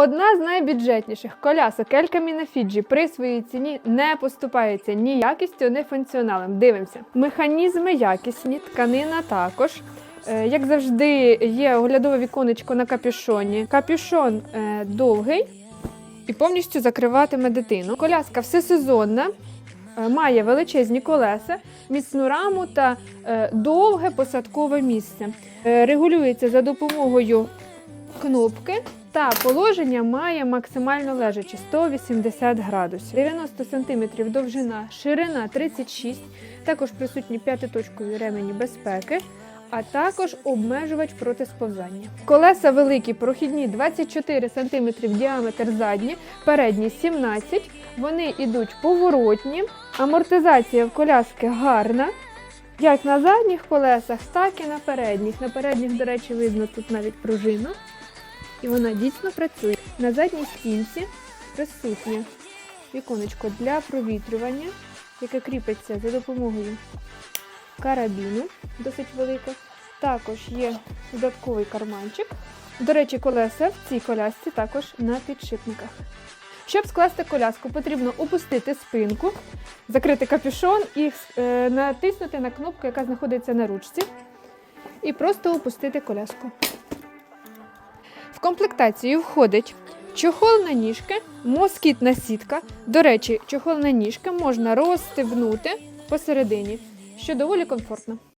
Одна з найбюджетніших колясок Ель Каміно Фіджі при своїй ціні не поступається ні якістю, ні функціоналом. Дивимося. Механізми якісні, тканина також. Е, Як завжди, є оглядове віконечко на капюшоні. Капюшон е, довгий і повністю закриватиме дитину. Коляска всесезонна, е, має величезні колеса, міцну раму та довге посадкове місце. Регулюється за допомогою кнопки. Та положення має максимально лежачі 180 градусів, 90 см довжина, ширина 36, також присутні п'ятиточкові ремені безпеки, а також обмежувач проти сповзання. Колеса великі, прохідні 24 см діаметр задні, передні 17 Вони йдуть поворотні. Амортизація в коляски гарна. Як на задніх колесах, так і на передніх. На передніх, до речі, видно тут навіть пружину. І вона дійсно працює. На задній стінці присутнє віконечко для провітрювання, яке кріпиться за допомогою карабіну, досить велике. Також є додатковий карманчик. До речі, колеса в цій колясці також на підшипниках. Щоб скласти коляску, потрібно опустити спинку, закрити капюшон і е, натиснути на кнопку, яка знаходиться на ручці, і просто опустити коляску. В комплектацію входить чохол на ніжки, москітна сітка. До речі, чохол на ніжки можна розстебнути посередині, що доволі комфортно.